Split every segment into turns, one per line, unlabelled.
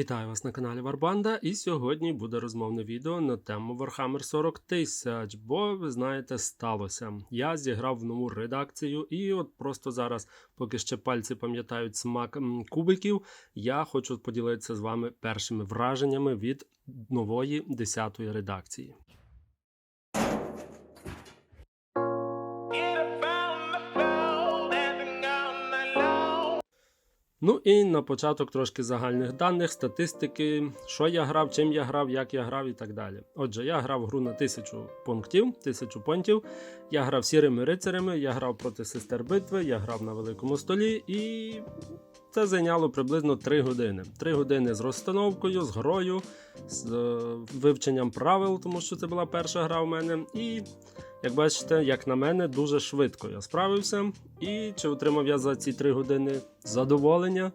Вітаю вас на каналі Варбанда, і сьогодні буде розмовне відео на тему Warhammer 40 тисяч. Бо ви знаєте, сталося. Я зіграв в нову редакцію, і от просто зараз, поки ще пальці пам'ятають смак кубиків, я хочу поділитися з вами першими враженнями від нової 10-ї редакції. Ну і на початок трошки загальних даних, статистики, що я грав, чим я грав, як я грав і так далі. Отже, я грав гру на тисячу пунктів, тисячу понтів. Я грав сірими рицарями, я грав проти сестер битви, я грав на великому столі, і це зайняло приблизно 3 години. 3 години з розстановкою, з грою, з е, вивченням правил, тому що це була перша гра в мене. І як бачите, як на мене, дуже швидко я справився. І чи отримав я за ці 3 години задоволення?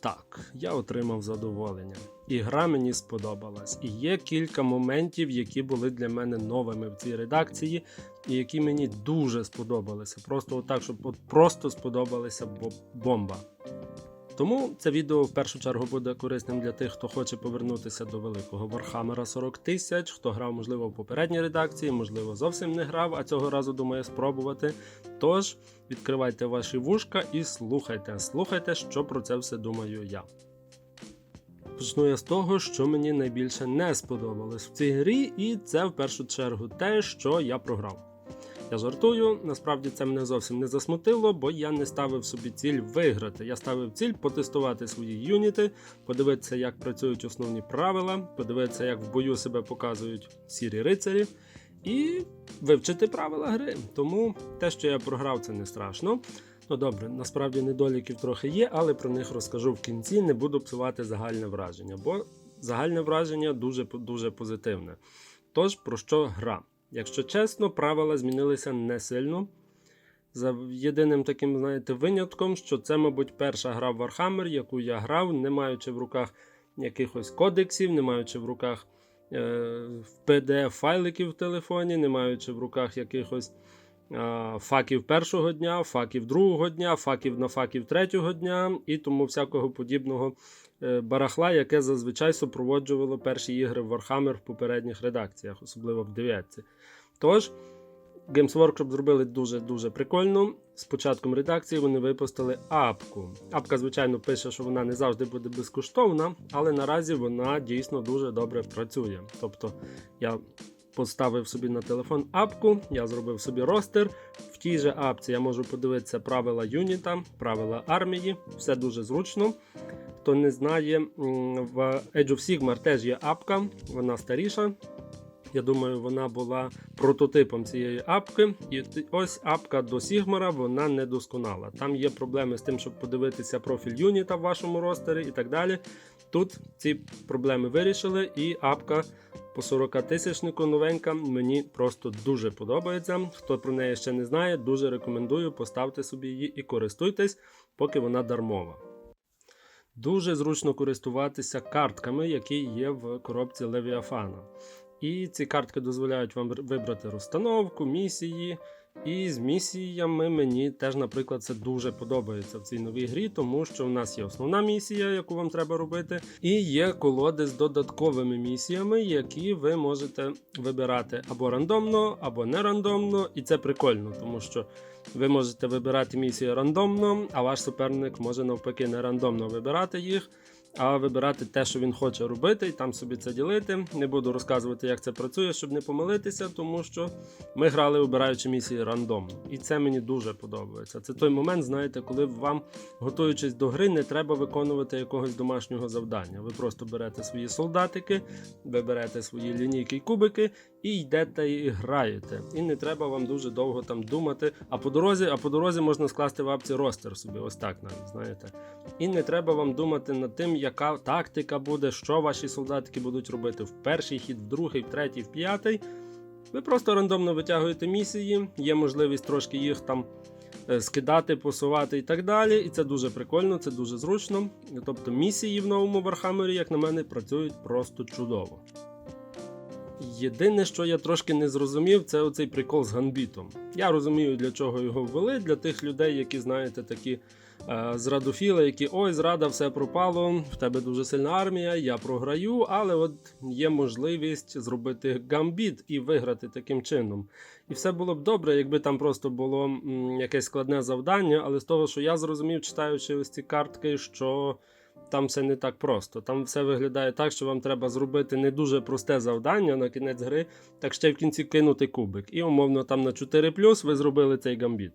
Так, я отримав задоволення. І гра мені сподобалась. І є кілька моментів, які були для мене новими в цій редакції, і які мені дуже сподобалися. Просто отак, щоб от просто сподобалися бо бомба. Тому це відео в першу чергу буде корисним для тих, хто хоче повернутися до великого Вархаммера 40 тисяч, хто грав, можливо, в попередній редакції, можливо, зовсім не грав, а цього разу думає спробувати. Тож відкривайте ваші вушка і слухайте. Слухайте, що про це все думаю я. Почну я з того, що мені найбільше не сподобалось в цій грі, і це в першу чергу те, що я програв. Я жартую, насправді це мене зовсім не засмутило, бо я не ставив собі ціль виграти. Я ставив ціль потестувати свої юніти, подивитися, як працюють основні правила, подивитися, як в бою себе показують сірі рицарі, і вивчити правила гри. Тому те, що я програв, це не страшно. Ну добре, насправді недоліків трохи є, але про них розкажу в кінці. Не буду псувати загальне враження, бо загальне враження дуже дуже позитивне. Тож про що гра? Якщо чесно, правила змінилися не сильно. За єдиним таким, знаєте, винятком, що це, мабуть, перша гра в Warhammer, яку я грав, не маючи в руках якихось кодексів, не маючи в руках е, PDF-файликів в телефоні, не маючи в руках якихось е, факів першого дня, факів другого дня, факів на факів третього дня і тому всякого подібного барахла, яке зазвичай супроводжувало перші ігри в Warhammer в попередніх редакціях, особливо в дев'ятці. Тож, Games Workshop зробили дуже-дуже прикольно. З початком редакції вони випустили апку. Апка, звичайно, пише, що вона не завжди буде безкоштовна, але наразі вона дійсно дуже добре працює. Тобто я поставив собі на телефон апку, я зробив собі ростер. В тій же апці я можу подивитися правила юніта, правила армії, все дуже зручно. Хто не знає, в Age of Sigmar теж є апка, вона старіша. Я думаю, вона була прототипом цієї апки. І ось апка до Сігмара вона не досконала. Там є проблеми з тим, щоб подивитися профіль юніта в вашому ростері і так далі. Тут ці проблеми вирішили, і апка по 40 тисячнику новенька мені просто дуже подобається. Хто про неї ще не знає, дуже рекомендую поставте собі її і користуйтесь, поки вона дармова. Дуже зручно користуватися картками, які є в коробці Левіафана. І ці картки дозволяють вам вибрати розстановку, місії. І з місіями мені теж, наприклад, це дуже подобається в цій новій грі, тому що в нас є основна місія, яку вам треба робити, і є колоди з додатковими місіями, які ви можете вибирати або рандомно, або не рандомно. І це прикольно, тому що ви можете вибирати місії рандомно, а ваш суперник може навпаки не рандомно вибирати їх а вибирати те, що він хоче робити, і там собі це ділити. Не буду розказувати, як це працює, щоб не помилитися, тому що ми грали, обираючи місії рандомно. І це мені дуже подобається. Це той момент, знаєте, коли вам, готуючись до гри, не треба виконувати якогось домашнього завдання. Ви просто берете свої солдатики, ви берете свої лінійки і кубики і йдете і граєте. І не треба вам дуже довго там думати. А по дорозі, а по дорозі можна скласти в апці ростер собі, ось так навіть, знаєте. І не треба вам думати над тим, яка тактика буде, що ваші солдатики будуть робити в перший хід, в другий, в третій, в п'ятий. Ви просто рандомно витягуєте місії, є можливість трошки їх там е, скидати, посувати і так далі. І це дуже прикольно, це дуже зручно. Тобто місії в новому Вархаммері, як на мене, працюють просто чудово. Єдине, що я трошки не зрозумів, це оцей прикол з ганбітом. Я розумію, для чого його ввели, для тих людей, які, знаєте, такі е, зрадофіли, які ой, зрада, все пропало, в тебе дуже сильна армія, я програю, але от є можливість зробити гамбіт і виграти таким чином. І все було б добре, якби там просто було м, якесь складне завдання, але з того, що я зрозумів, читаючи ось ці картки, що там все не так просто. Там все виглядає так, що вам треба зробити не дуже просте завдання на кінець гри, так ще й в кінці кинути кубик. І умовно там на 4 ви зробили цей гамбіт.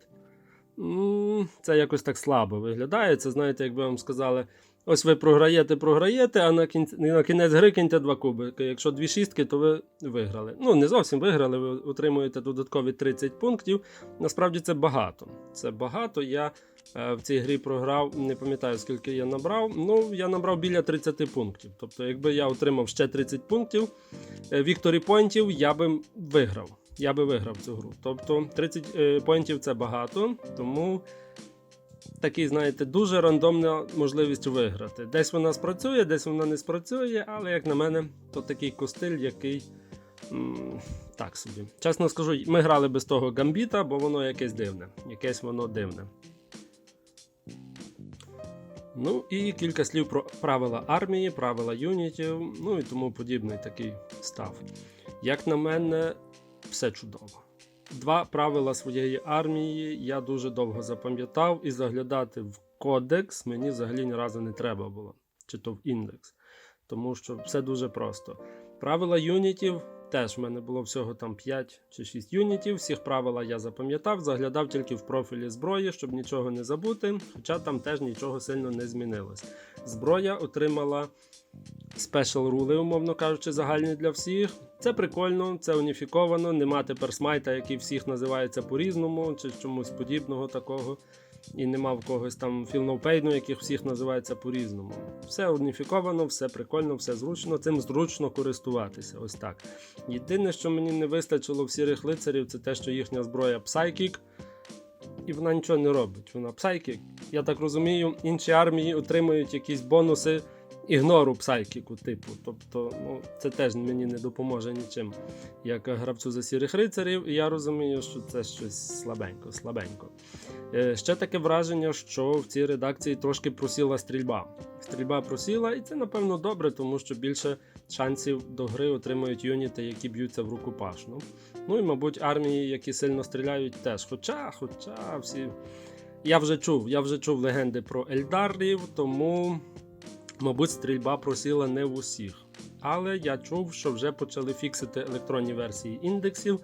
Це якось так слабо виглядає. Це знаєте, якби вам сказали. Ось ви програєте, програєте, а на кінець, на кінець гри киньте два кубики. Якщо дві шістки, то ви виграли. Ну, не зовсім виграли, ви отримуєте додаткові 30 пунктів. Насправді це багато. Це багато. Я в цій грі програв, не пам'ятаю, скільки я набрав. Ну, я набрав біля 30 пунктів. Тобто, якби я отримав ще 30 пунктів, е, Вікторі Пойнтів, я би виграв. Я би виграв цю гру. Тобто 30 е, поінтів це багато, тому такий, знаєте, дуже рандомна можливість виграти. Десь вона спрацює, десь вона не спрацює, але як на мене, то такий костиль, який. Так собі. Чесно скажу, ми грали без того гамбіта, бо воно якесь дивне. Якесь воно дивне. Ну і кілька слів про правила армії, правила юнітів, ну і тому подібний такий став. Як на мене, все чудово. Два правила своєї армії я дуже довго запам'ятав, і заглядати в кодекс мені взагалі ні разу не треба було, чи то в індекс. Тому що все дуже просто. Правила юнітів теж в мене було всього там 5 чи 6 юнітів. Всіх правила я запам'ятав, заглядав тільки в профілі зброї, щоб нічого не забути, хоча там теж нічого сильно не змінилось. Зброя отримала спешл рули, умовно кажучи, загальні для всіх. Це прикольно, це уніфіковано. Нема тепер смайта, який всіх називається по-різному, чи чомусь подібного такого. І нема в когось там філноупейну, яких всіх називається по-різному. Все уніфіковано, все прикольно, все зручно. Цим зручно користуватися. Ось так. Єдине, що мені не вистачило в сірих лицарів, це те, що їхня зброя Psychic, і вона нічого не робить. Вона Psychic. Я так розумію, інші армії отримують якісь бонуси ігнору псайкіку, типу. Тобто, ну, це теж мені не допоможе нічим, як гравцю за сірих рицарів, і я розумію, що це щось слабенько, слабенько. Е, ще таке враження, що в цій редакції трошки просіла стрільба. Стрільба просіла, і це, напевно, добре, тому що більше шансів до гри отримують юніти, які б'ються в рукопашну. Ну і, мабуть, армії, які сильно стріляють, теж. Хоча, хоча всі. Я вже чув, я вже чув легенди про Ельдарів, тому Мабуть, стрільба просіла не в усіх. Але я чув, що вже почали фіксити електронні версії індексів.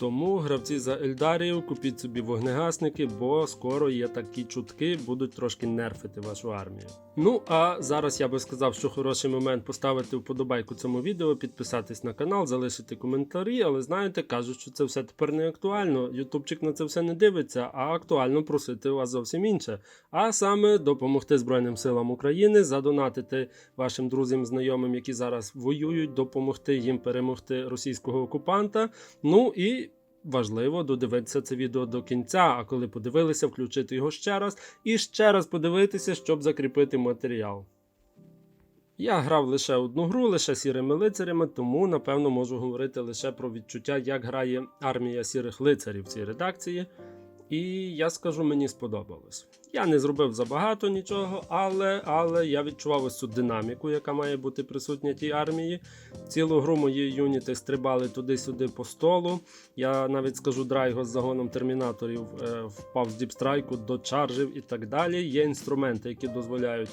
Тому гравці за Ельдарію купіть собі вогнегасники, бо скоро є такі чутки, будуть трошки нерфити вашу армію. Ну а зараз я би сказав, що хороший момент поставити вподобайку цьому відео, підписатись на канал, залишити коментарі. Але знаєте, кажуть, що це все тепер не актуально. Ютубчик на це все не дивиться, а актуально просити вас зовсім інше. А саме допомогти Збройним силам України, задонатити вашим друзям, знайомим, які зараз воюють, допомогти їм перемогти російського окупанта. Ну і важливо додивитися це відео до кінця, а коли подивилися, включити його ще раз і ще раз подивитися, щоб закріпити матеріал. Я грав лише одну гру, лише сірими лицарями, тому напевно можу говорити лише про відчуття, як грає армія сірих лицарів в цій редакції. І я скажу, мені сподобалось. Я не зробив забагато нічого, але але я відчував ось цю динаміку, яка має бути присутня тій армії. Цілу гру мої юніти стрибали туди-сюди по столу. Я навіть скажу, драйго з загоном термінаторів е, впав з діпстрайку до чаржів і так далі. Є інструменти, які дозволяють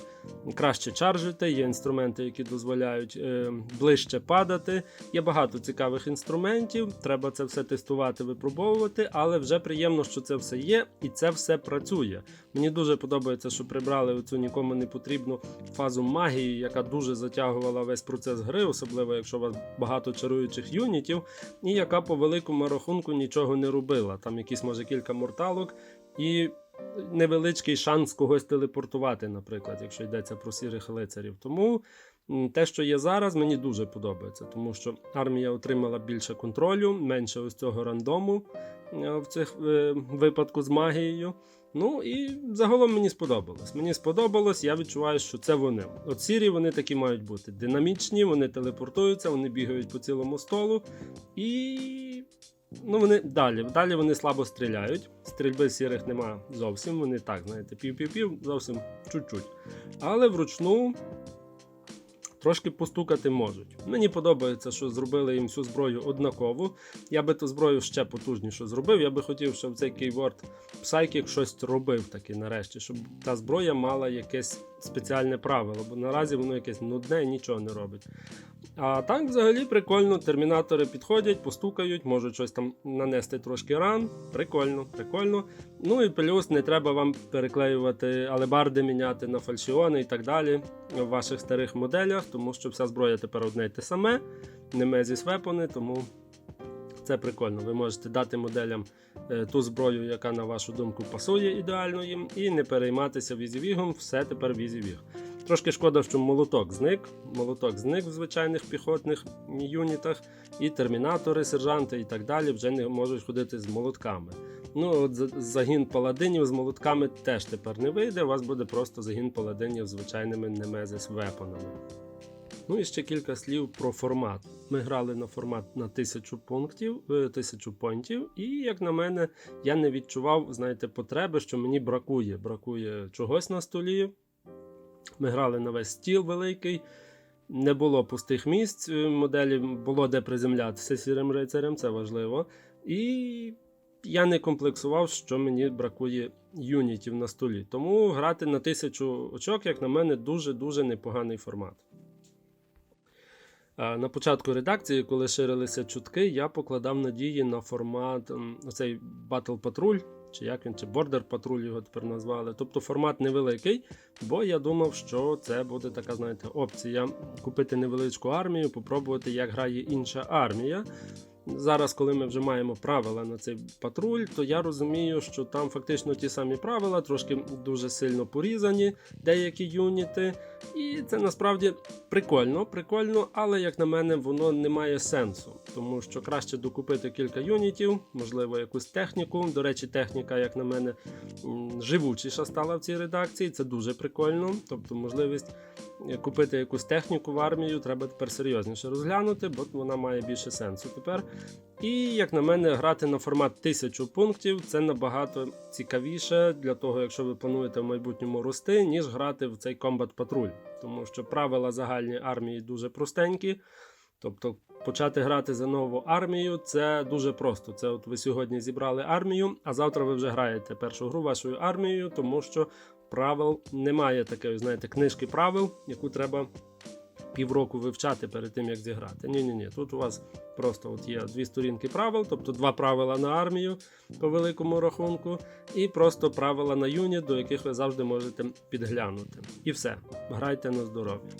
краще чаржити, є інструменти, які дозволяють е, ближче падати. Є багато цікавих інструментів. Треба це все тестувати, випробовувати, але вже приємно, що це все є і це все працює. Мені дуже подобається, що прибрали цю нікому не потрібну фазу магії, яка дуже затягувала весь процес гри, особливо якщо у вас багато чаруючих юнітів, і яка по великому рахунку нічого не робила. Там якісь може кілька морталок і. Невеличкий шанс когось телепортувати, наприклад, якщо йдеться про сірих лицарів. Тому те, що є зараз, мені дуже подобається, тому що армія отримала більше контролю, менше ось цього рандому е, в цих е, випадку з магією. Ну і загалом мені сподобалось. Мені сподобалось, я відчуваю, що це вони. От сірі вони такі мають бути динамічні, вони телепортуються, вони бігають по цілому столу. І Ну, вони далі. Далі вони слабо стріляють. Стрільби сірих нема зовсім. Вони так, знаєте, пів-пів-пів, зовсім чуть-чуть. Але вручну трошки постукати можуть. Мені подобається, що зробили їм всю зброю однакову. Я би ту зброю ще потужніше зробив. Я би хотів, щоб цей кейворд Psychic щось робив таки нарешті, щоб та зброя мала якесь спеціальне правило, бо наразі воно якесь нудне і нічого не робить. А так, взагалі, прикольно. Термінатори підходять, постукають, можуть щось там нанести трошки ран. Прикольно, прикольно. Ну і плюс не треба вам переклеювати алебарди, міняти на фальшіони і так далі в ваших старих моделях, тому що вся зброя тепер одне й те саме, Nemesis вепони, тому це прикольно. Ви можете дати моделям е, ту зброю, яка, на вашу думку, пасує ідеально їм, і не перейматися візівігом, все тепер візівіг. Трошки шкода, що молоток зник. Молоток зник в звичайних піхотних юнітах, і термінатори, сержанти і так далі вже не можуть ходити з молотками. Ну, от загін паладинів з молотками теж тепер не вийде. У вас буде просто загін паладинів звичайними немезис вепонами. Ну і ще кілька слів про формат. Ми грали на формат на 1000 пунктів, е, 1000 понтів, і як на мене, я не відчував, знаєте, потреби, що мені бракує. Бракує чогось на столі. Ми грали на весь стіл великий. Не було пустих місць е, моделі, було де приземлятися сірим рицарем, це важливо. І я не комплексував, що мені бракує юнітів на столі. Тому грати на 1000 очок, як на мене, дуже-дуже непоганий формат. На початку редакції, коли ширилися чутки, я покладав надії на формат оцей Battle Patrol, чи як він, чи Border Patrol його тепер назвали. Тобто формат невеликий, бо я думав, що це буде така, знаєте, опція купити невеличку армію, попробувати, як грає інша армія. Зараз, коли ми вже маємо правила на цей патруль, то я розумію, що там фактично ті самі правила, трошки дуже сильно порізані деякі юніти. І це насправді прикольно, прикольно, але як на мене, воно не має сенсу, тому що краще докупити кілька юнітів, можливо, якусь техніку. До речі, техніка, як на мене, живучіша стала в цій редакції. Це дуже прикольно. Тобто, можливість е, купити якусь техніку в армію треба тепер серйозніше розглянути, бо вона має більше сенсу тепер. І, як на мене, грати на формат 1000 пунктів це набагато цікавіше для того, якщо ви плануєте в майбутньому рости, ніж грати в цей комбат патруль. Тому що правила загальної армії дуже простенькі. Тобто почати грати за нову армію це дуже просто. Це от ви сьогодні зібрали армію, а завтра ви вже граєте першу гру вашою армією, тому що правил немає такої, знаєте, книжки правил, яку треба півроку вивчати перед тим, як зіграти. Ні, ні, ні. Тут у вас просто от є дві сторінки правил, тобто два правила на армію по великому рахунку, і просто правила на юніт, до яких ви завжди можете підглянути. І все. Грайте на здоров'я.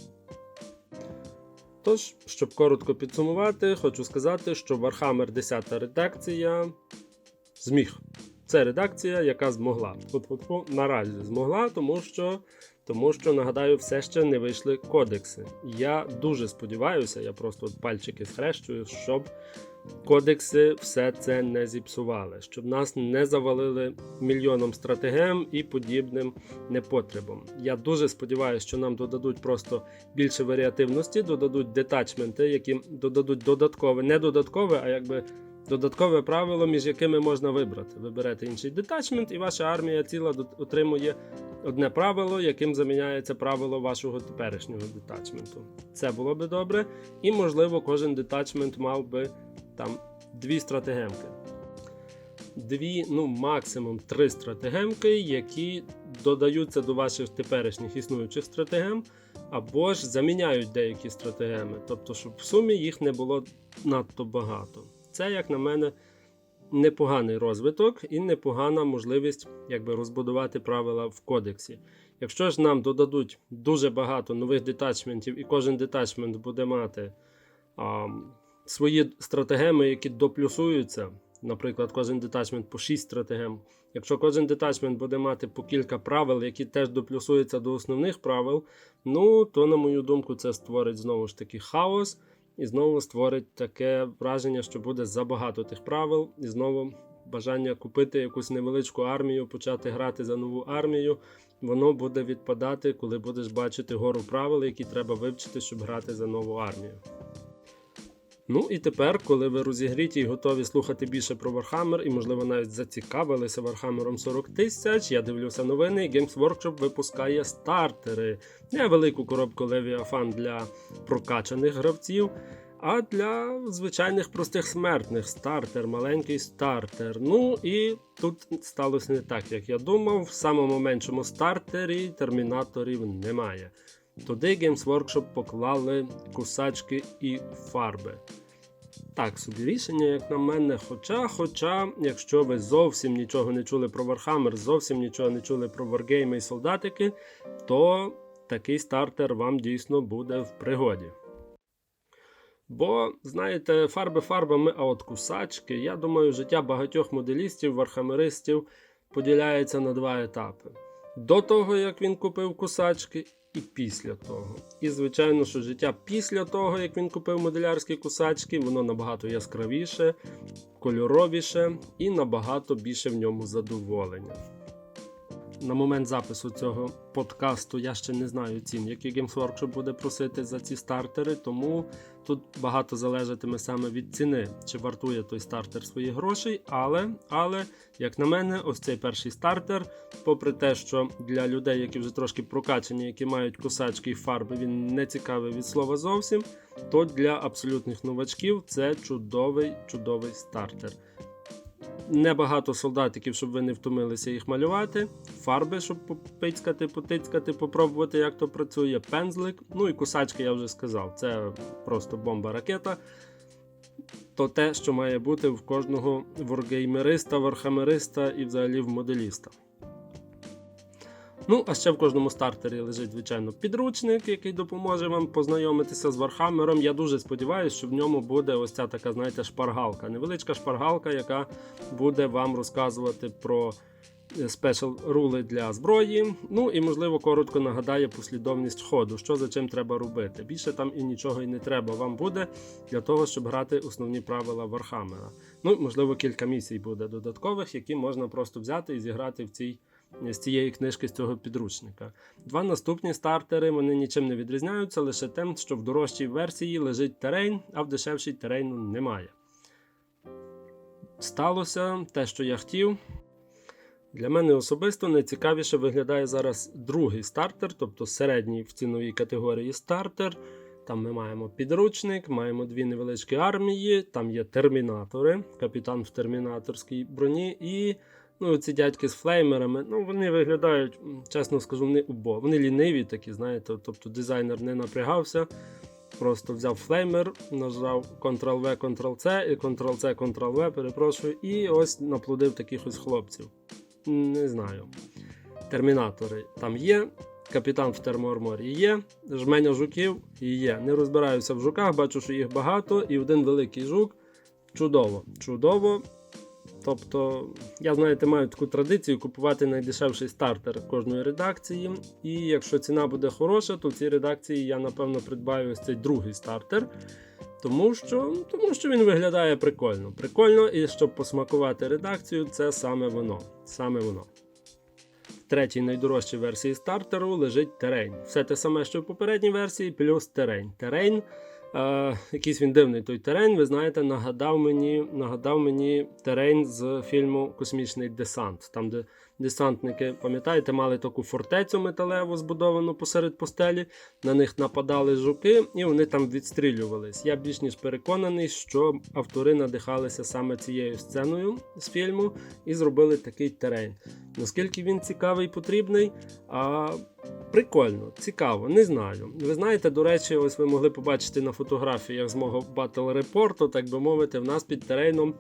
Тож, щоб коротко підсумувати, хочу сказати, що Warhammer 10 редакція зміг. Це редакція, яка змогла. Наразі змогла, тому що, тому що, нагадаю, все ще не вийшли кодекси. Я дуже сподіваюся, я просто пальчики схрещую, щоб кодекси все це не зіпсували, щоб нас не завалили мільйоном стратегем і подібним непотребом. Я дуже сподіваюся, що нам додадуть просто більше варіативності, додадуть детачменти, які додадуть додаткове, не додаткове, а якби. Додаткове правило, між якими можна вибрати. Ви берете інший детачмент, і ваша армія ціла отримує одне правило, яким заміняється правило вашого теперішнього детачменту. Це було би добре. І, можливо, кожен детачмент мав би там дві стратегемки. Дві, ну максимум три стратегемки, які додаються до ваших теперішніх існуючих стратегем, або ж заміняють деякі стратегеми. Тобто, щоб в сумі їх не було надто багато. Це, як на мене, непоганий розвиток і непогана можливість якби, розбудувати правила в кодексі. Якщо ж нам додадуть дуже багато нових детачментів, і кожен детачмент буде мати а, свої стратегеми, які доплюсуються, наприклад, кожен детачмент по 6 стратегем. Якщо кожен детачмент буде мати по кілька правил, які теж доплюсуються до основних правил, ну то, на мою думку, це створить знову ж таки хаос. І знову створить таке враження, що буде забагато тих правил, і знову бажання купити якусь невеличку армію, почати грати за нову армію. Воно буде відпадати, коли будеш бачити гору правил, які треба вивчити, щоб грати за нову армію. Ну і тепер, коли ви розігріті і готові слухати більше про Warhammer і, можливо, навіть зацікавилися Warhammer 40 тисяч, я дивлюся новини. Games Workshop випускає стартери. Не велику коробку Leviathan для прокачаних гравців, а для звичайних простих смертних стартер, маленький стартер. Ну і тут сталося не так, як я думав. В самому меншому стартері термінаторів немає. Туди Games Workshop поклали кусачки і фарби. Так, собі рішення, як на мене. Хоча, хоча, якщо ви зовсім нічого не чули про Warhammer, зовсім нічого не чули про Wargame і солдатики, то такий стартер вам дійсно буде в пригоді. Бо, знаєте, фарби фарбами, а от кусачки, я думаю, життя багатьох моделістів, вархамеристів поділяється на два етапи: до того, як він купив кусачки, і після того. І, звичайно, що життя після того, як він купив моделярські кусачки, воно набагато яскравіше, кольоровіше і набагато більше в ньому задоволення. На момент запису цього подкасту я ще не знаю цін, які Games Workshop буде просити за ці стартери, тому тут багато залежатиме саме від ціни, чи вартує той стартер своїх грошей. Але, але, як на мене, ось цей перший стартер, попри те, що для людей, які вже трошки прокачані, які мають косачки і фарби, він не цікавий від слова зовсім, то для абсолютних новачків це чудовий, чудовий стартер. Небагато солдатиків, щоб ви не втомилися їх малювати. Фарби, щоб попицькати, потицькати, попробувати, як то працює. Пензлик. Ну і кусачки я вже сказав. Це просто бомба-ракета. То те, що має бути в кожного воргеймериста, вархамериста і взагалі в моделіста. Ну, а ще в кожному стартері лежить, звичайно, підручник, який допоможе вам познайомитися з Вархаммером. Я дуже сподіваюся, що в ньому буде ось ця така, знаєте, шпаргалка. Невеличка шпаргалка, яка буде вам розказувати про спешл рули для зброї. Ну і, можливо, коротко нагадає послідовність ходу, що за чим треба робити. Більше там і нічого і не треба вам буде для того, щоб грати основні правила Вархаммера. Ну, можливо, кілька місій буде додаткових, які можна просто взяти і зіграти в цій з цієї книжки з цього підручника. Два наступні стартери вони нічим не відрізняються, лише тим, що в дорожчій версії лежить терейн, а в дешевшій терейну немає. Сталося те, що я хотів. Для мене особисто найцікавіше виглядає зараз другий стартер, тобто середній в ціновій категорії стартер. Там ми маємо підручник, маємо дві невеличкі армії, там є термінатори, капітан в термінаторській броні і Ну, ці дядьки з флеймерами, ну вони виглядають, чесно скажу, вони убо. Вони ліниві такі, знаєте, тобто дизайнер не напрягався. Просто взяв флеймер, нажав Ctrl-V, Ctrl-C і Ctrl-C, Ctrl-V, перепрошую, і ось наплодив таких ось хлопців. Не знаю. Термінатори там є. Капітан в термоарморі є, жменя жуків є. Не розбираюся в жуках, бачу, що їх багато, і один великий жук. Чудово. Чудово. Тобто, я, знаєте, маю таку традицію купувати найдешевший стартер кожної редакції. І якщо ціна буде хороша, то в цій редакції я, напевно, придбаю ось цей другий стартер. Тому що тому що він виглядає прикольно. Прикольно, і щоб посмакувати редакцію, це саме воно. Саме воно. В третій найдорожчій версії стартеру лежить терейн. Все те саме, що в попередній версії, плюс терейн. Терейн е, якийсь він дивний той терен. Ви знаєте, нагадав мені нагадав мені терен з фільму Космічний десант, там, де десантники, пам'ятаєте, мали таку фортецю металеву збудовану посеред постелі. На них нападали жуки, і вони там відстрілювались. Я більш ніж переконаний, що автори надихалися саме цією сценою з фільму і зробили такий терен. Наскільки він цікавий і потрібний, а прикольно, цікаво, не знаю. Ви знаєте, до речі, ось ви могли побачити на фотографіях з мого батл репорту, так би мовити, в нас під терейном.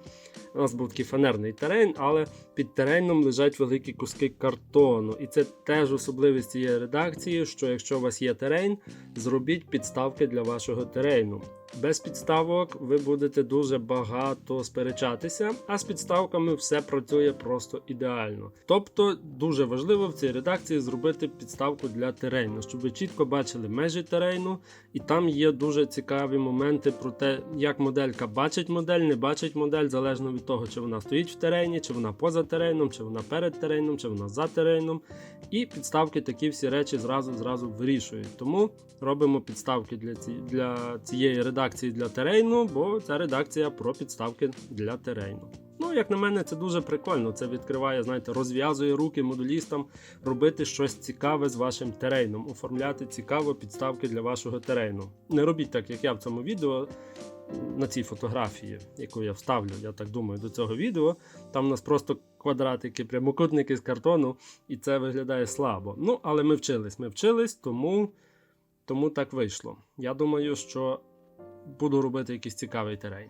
У нас був такий фанерний терен, але під терейном лежать великі куски картону. І це теж особливість цієї редакції, що якщо у вас є терен, зробіть підставки для вашого терейну. Без підставок ви будете дуже багато сперечатися, а з підставками все працює просто ідеально. Тобто дуже важливо в цій редакції зробити підставку для терейну, щоб ви чітко бачили межі терейну, і там є дуже цікаві моменти про те, як моделька бачить модель, не бачить модель, залежно від того, чи вона стоїть в терейні, чи вона поза терейном, чи вона перед терейном, чи вона за терейном. І підставки такі всі речі зразу зразу вирішують. Тому робимо підставки для цієї редакції редакції для терейну, бо це редакція про підставки для терейну. Ну, як на мене, це дуже прикольно. Це відкриває, знаєте, розв'язує руки модулістам робити щось цікаве з вашим терейном, оформляти цікаво підставки для вашого терейну. Не робіть так, як я в цьому відео. На цій фотографії, яку я вставлю, я так думаю, до цього відео. Там у нас просто квадратики, прямокутники з картону, і це виглядає слабо. Ну, але ми вчились, ми вчились, тому, тому так вийшло. Я думаю, що буду робити якийсь цікавий терейн.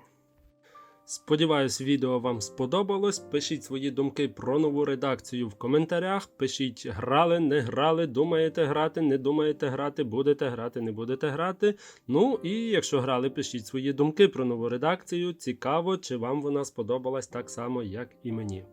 Сподіваюсь, відео вам сподобалось. Пишіть свої думки про нову редакцію в коментарях. Пишіть, грали, не грали, думаєте грати, не думаєте грати, будете грати, не будете грати. Ну і якщо грали, пишіть свої думки про нову редакцію. Цікаво, чи вам вона сподобалась так само, як і мені.